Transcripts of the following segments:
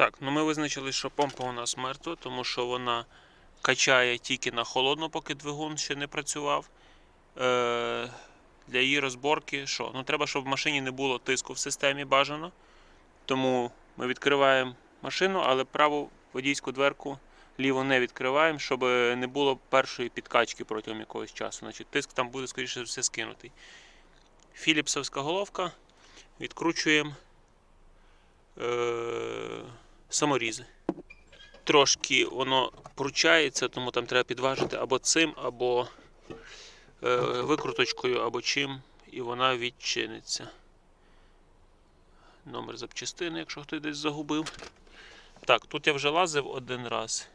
Так, ну ми визначили, що помпа у нас мертва, тому що вона качає тільки на холодно, поки двигун ще не працював. Е, для її розборки що? Ну, треба, щоб в машині не було тиску в системі бажано. Тому ми відкриваємо машину, але праву водійську дверку ліву не відкриваємо, щоб не було першої підкачки протягом якогось часу. Значить, тиск там буде, скоріше все, скинутий. Філіпсовська головка. Відкручуємо е- саморізи. Трошки воно пручається, тому там треба підважити або цим, або е- викруточкою, або чим, і вона відчиниться. Номер запчастини, якщо хтось десь загубив. Так, тут я вже лазив один раз.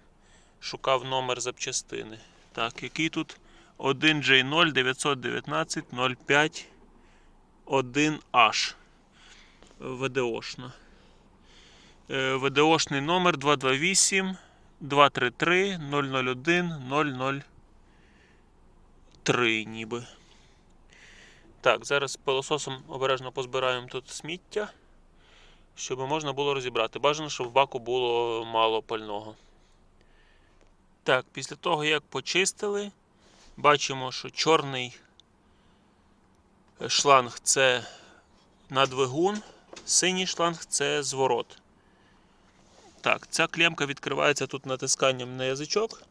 Шукав номер запчастини. Так, який тут 1J0 919 05 1H. ВДОшна. Е, ВДОшний номер 228 233 001 003 ніби. Так, зараз пилососом обережно позбираємо тут сміття, щоб можна було розібрати. Бажано, щоб в баку було мало пального. Так, після того, як почистили, бачимо, що чорний шланг це на двигун, синій шланг це зворот. Так, ця клемка відкривається тут натисканням на язичок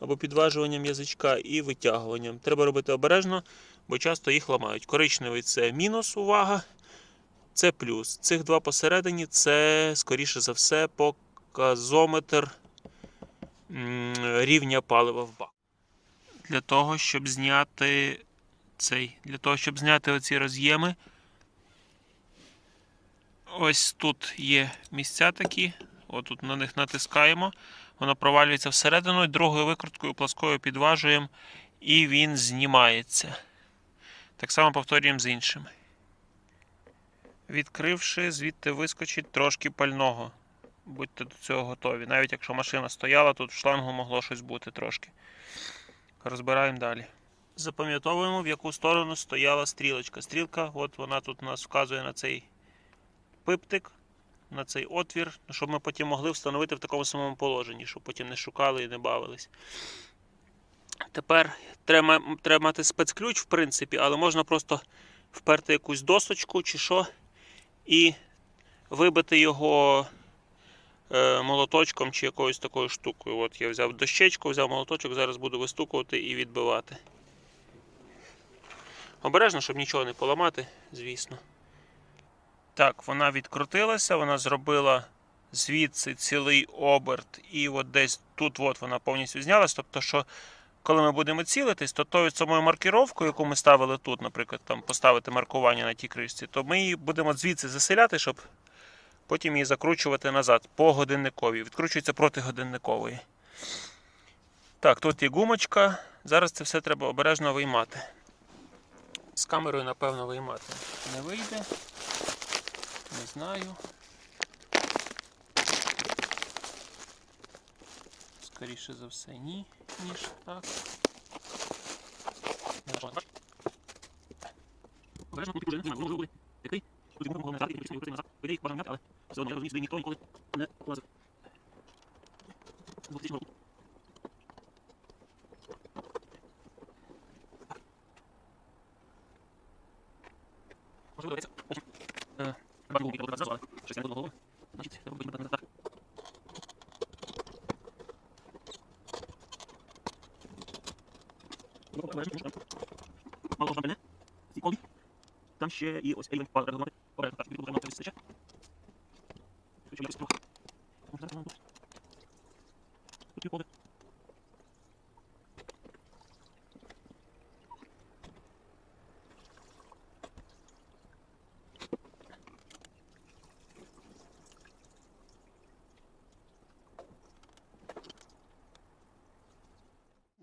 або підважуванням язичка і витягуванням. Треба робити обережно, бо часто їх ламають. Коричневий це мінус, увага, це плюс. Цих два посередині це, скоріше за все, показометр рівня палива в бак. Для того, щоб зняти цей, для того, щоб зняти оці роз'єми. Ось тут є місця такі. Отут на них натискаємо. Воно провалюється всередину, другою викруткою пласкою підважуємо, і він знімається. Так само повторюємо з іншими. Відкривши, звідти вискочить трошки пального. Будьте до цього готові. Навіть якщо машина стояла, тут в шлангу могло щось бути трошки. Розбираємо далі. Запам'ятовуємо, в яку сторону стояла стрілочка. Стрілка, от вона тут у нас вказує на цей пиптик, на цей отвір, щоб ми потім могли встановити в такому самому положенні, щоб потім не шукали і не бавились. Тепер треба, треба мати спецключ, в принципі, але можна просто вперти якусь досочку чи що, і вибити його е, молоточком чи якоюсь такою штукою. От я взяв дощечку, взяв молоточок, зараз буду вистукувати і відбивати. Обережно, щоб нічого не поламати, звісно. Так, вона відкрутилася, вона зробила звідси цілий оберт, і от десь тут от вона повністю знялась. Тобто, що коли ми будемо цілитись, то тою самою маркіровкою, яку ми ставили тут, наприклад, там поставити маркування на тій кришці, то ми її будемо звідси заселяти, щоб потім її закручувати назад по годинниковій. Відкручується проти годинникової. Так, тут є гумочка. Зараз це все треба обережно виймати. З камерою, напевно, виймати не вийде. Не знаю. Скоріше за все, ні, ніж так. Обережно тут уже не знаю, воно вже були. такий. Тут йому не знати, і не м'яти, але все одно я розумію, сюди ніхто ніколи не лазив. З 2000 року. Можливо, доведеться. Потім. Е, Бачу, голову треба зразу, але щось я не буду голови. Значить, треба буде так. Ну, обережно, тому що там мало того, що там пильне, ці колбі, там ще і ось рівень пара регулювати. Обережно, так, щоб відбув ремонт вистачає. Щоб якось трохи. Може, зараз тут. Тут є колби.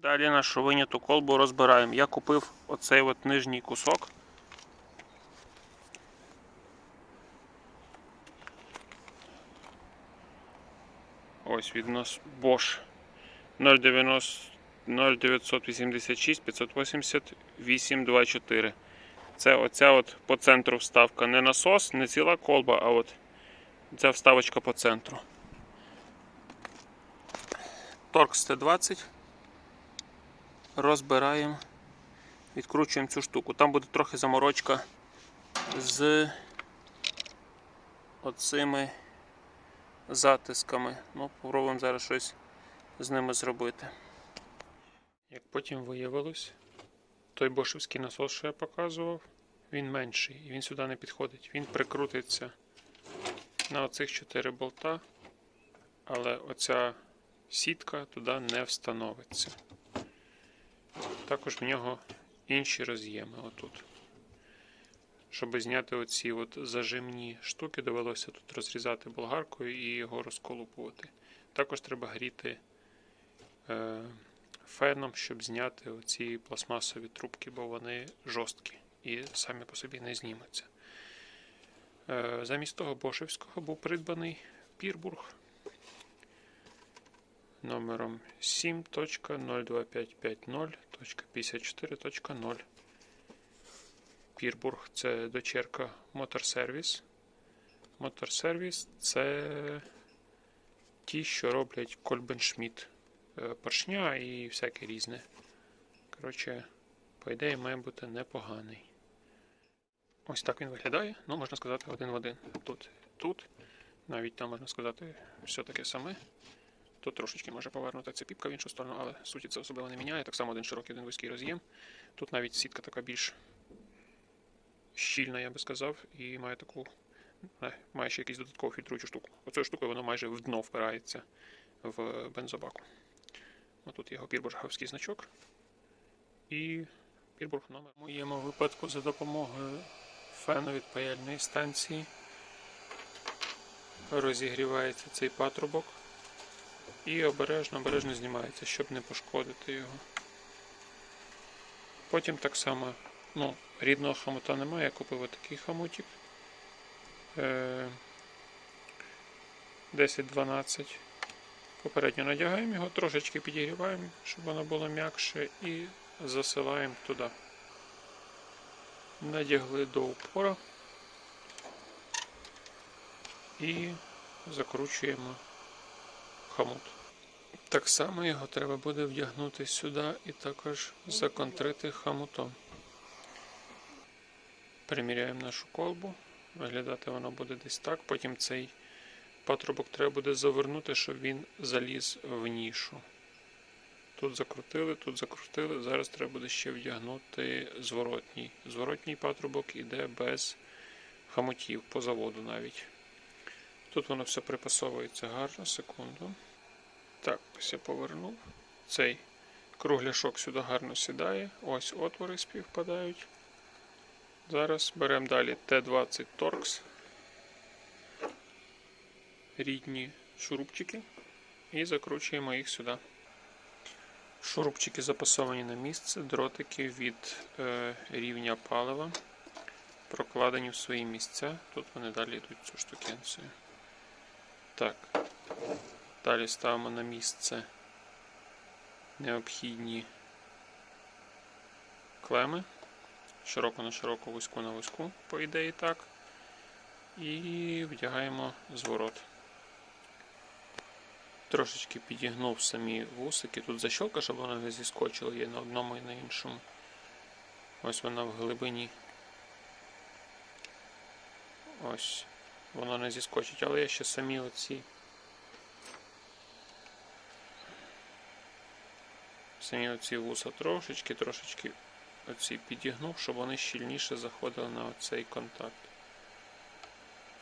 Далі нашу виняту колбу розбираємо. Я купив оцей от нижній кусок. Ось від нас Bosch 0986 580 824. Це оця от по центру вставка. Не насос, не ціла колба, а от Ця вставочка по центру. Торкс Т20. Розбираємо, відкручуємо цю штуку. Там буде трохи заморочка з оцими затисками. Ну, попробуємо зараз щось з ними зробити. Як потім виявилось, той бошевський насос, що я показував, він менший і він сюди не підходить. Він прикрутиться на оцих 4 болта, але оця сітка туди не встановиться. Також в нього інші роз'єми отут. Щоб зняти оці от зажимні штуки, довелося тут розрізати болгаркою і його розколупувати. Також треба гріти е, феном, щоб зняти оці пластмасові трубки, бо вони жорсткі і самі по собі не знімуться. Е, замість того Бошевського був придбаний Пірбург номером 7.02550.54.0. Пірбург це дочерка Моторсервіс. Моторсервіс це ті, що роблять Кольбеншміт е, поршня і всяке різне. Коротше, по ідеї, має бути непоганий. Ось так він виглядає. Ну, можна сказати, один в один. Тут, тут. Навіть там можна сказати, все таке саме. Тут трошечки може повернути ця піпка в іншу сторону, але суті це особливо не міняє. Так само один широкий, один вузький роз'єм. Тут навіть сітка така більш щільна, я би сказав, і має таку. е, Має ще якусь додаткову фільтруючу штуку. Оцею штукою воно майже в дно впирається в бензобаку. Отут його пірбурговський значок. І пірбург номер. В моєму випадку за допомогою фену від паяльної станції розігрівається цей патрубок і обережно обережно знімається, щоб не пошкодити його. Потім так само, ну, рідного хомута немає, я купив отакий хомутик. Е, 10-12. Попередньо надягаємо його, трошечки підігріваємо, щоб воно було м'якше, і засилаємо туди. Надягли до упора і закручуємо хомут. Так само його треба буде вдягнути сюди і також законтрити хомутом. Приміряємо нашу колбу. Виглядати воно буде десь так. Потім цей патрубок треба буде завернути, щоб він заліз в нішу. Тут закрутили, тут закрутили. Зараз треба буде ще вдягнути зворотній. Зворотній патрубок іде без хомутів по заводу навіть. Тут воно все припасовується гарно, секунду. Так, ось я повернув. Цей кругляшок сюди гарно сідає. Ось отвори співпадають. Зараз беремо далі Т20 Torx. Рідні шурупчики. І закручуємо їх сюди. Шурупчики запасовані на місце, дротики від е, рівня палива прокладені в свої місця. Тут вони далі йдуть цю штукенцію. Так. Далі ставимо на місце необхідні клеми. Широко на широку, вузьку на вузьку, по ідеї так. І вдягаємо зворот. Трошечки підігнув самі вусики. Тут защолка, щоб вона не зіскочила, є на одному і на іншому. Ось вона в глибині. Ось. Воно не зіскочить, але я ще самі оці. Самі оці вуса трошечки, трошечки оці підігнув, щоб вони щільніше заходили на оцей контакт.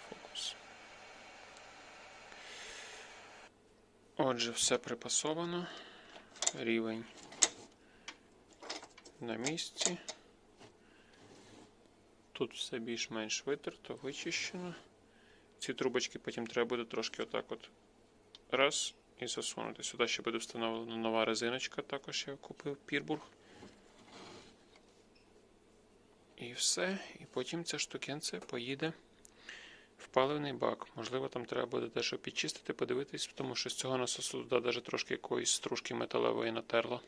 Фокус. Отже, все припасовано. Рівень на місці. Тут все більш-менш витерто, вичищено. Ці трубочки потім треба буде трошки отак от раз і засунути. Сюди ще буде встановлена нова резиночка, також я купив Пірбург. І все. І потім ця штукенця поїде в паливний бак. Можливо, там треба буде дещо підчистити, подивитись, тому що з цього насосу туди навіть трошки якоїсь стружки металевої натерло.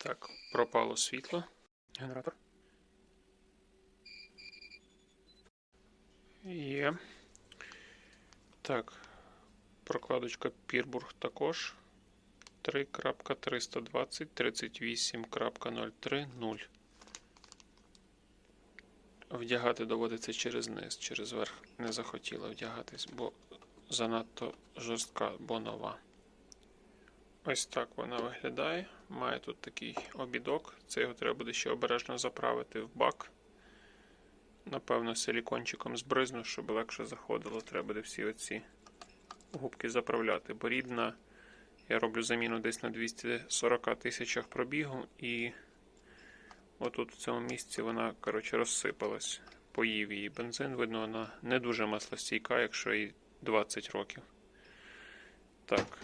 Так, пропало світло. Генератор. Є. Так, прокладочка Пірбург також 3.320 38.03.0. Вдягати доводиться через низ, через верх не захотіла вдягатись, бо занадто жорстка, бо нова. Ось так вона виглядає. Має тут такий обідок. Це його треба буде ще обережно заправити в бак. Напевно, силікончиком збризну, щоб легше заходило. Треба буде всі оці губки заправляти. Бо рідна, я роблю заміну десь на 240 тисячах пробігу, і отут в цьому місці вона коротше, розсипалась. Поїв її бензин. Видно, вона не дуже маслостійка, якщо їй 20 років. Так.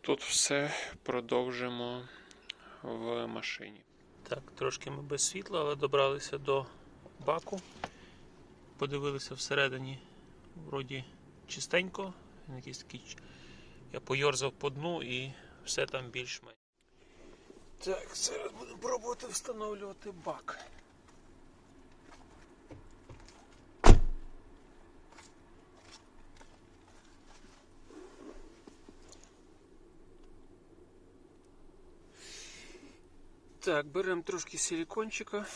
Тут все продовжимо в машині. Так, трошки ми без світла, але добралися до баку. Подивилися всередині, вроді чистенько. Якийсь такий. Я пойорзав по дну і все там більш-менш. Так, зараз будемо пробувати встановлювати бак. Так, беремо трошки силикончика.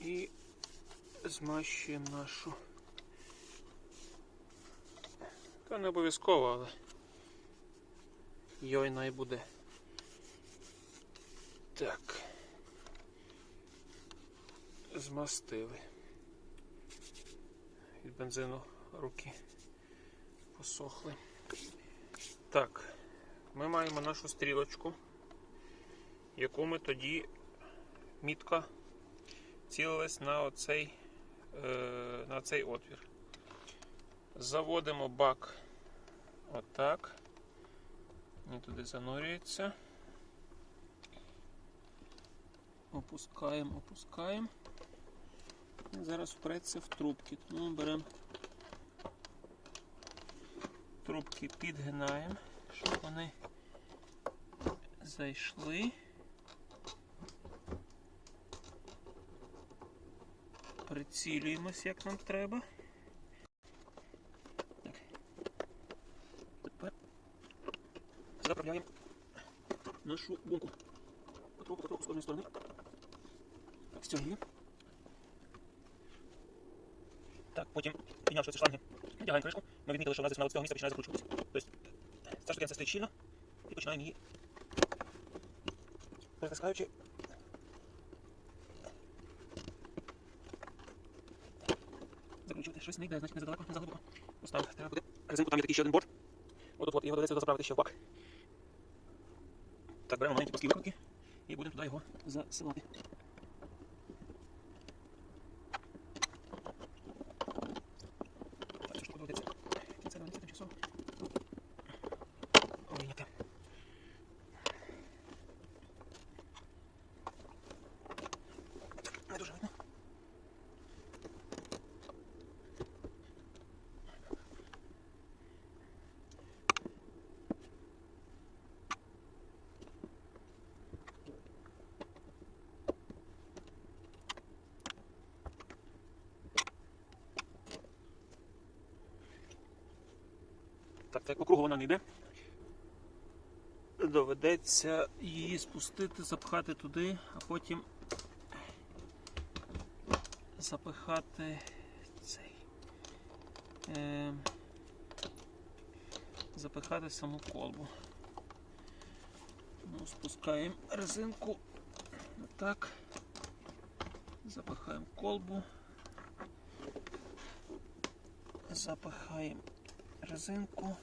І змащуємо нашу. Та не обов'язково, але йой най буде. Так. Змастили. Від бензину руки посохли. Так, ми маємо нашу стрілочку, яку ми тоді мітка цілилась на оцей, на цей отвір. Заводимо бак отак. Він туди занурюється. Опускаємо, опускаємо. І зараз впреться в трубки. Тому ми беремо трубки підгинаємо, щоб вони зайшли. Прицілюємось, як нам треба. Так. Тепер заправляємо нашу гумку. Потроху, потроху з кожної сторони. Так, стягуємо. Так, потім, піднявши ці шланги, вдягаємо кришку. Ми відмітили, що нас десь вона цього місця починає закручуватися. Тобто, ця штукенця стоїть щільно і починаємо її притискаючи. Закручувати щось не йде, значить не задалеко, не заглибоко. Поставив. Треба буде резинку, там є такий ще один борт. Отут от, його доведеться заправити ще в бак. Так, беремо маленькі плоскі викрутки і будемо туди його засилати. Так, цю штуку доведеться кінця доведеться тимчасово. Вийняти. Не дуже видно. Так, по кругу вона не йде. Доведеться її спустити, запхати туди, а потім запихати цей. Е, запихати саму колбу. Ну, спускаємо резинку. Так. Запихаємо колбу. Запихаємо резинку.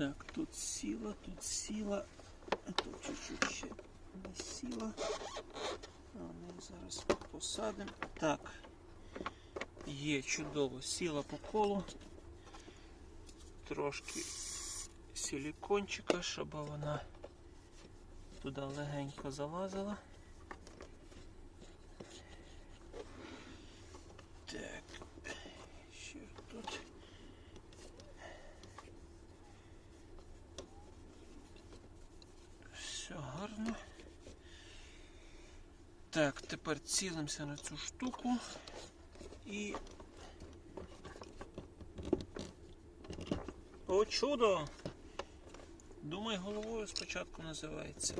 Так. Тут сіла, тут сіла, а тут чуть-чуть ще не сіла. А ми зараз посадимо. Так. Є чудово, сіла по колу. Трошки силікончика, щоб вона туди легенько залазила. Так, ще тут. Все гарно. Так, тепер цілимося на цю штуку і. О, чудо! Думай головою спочатку називається.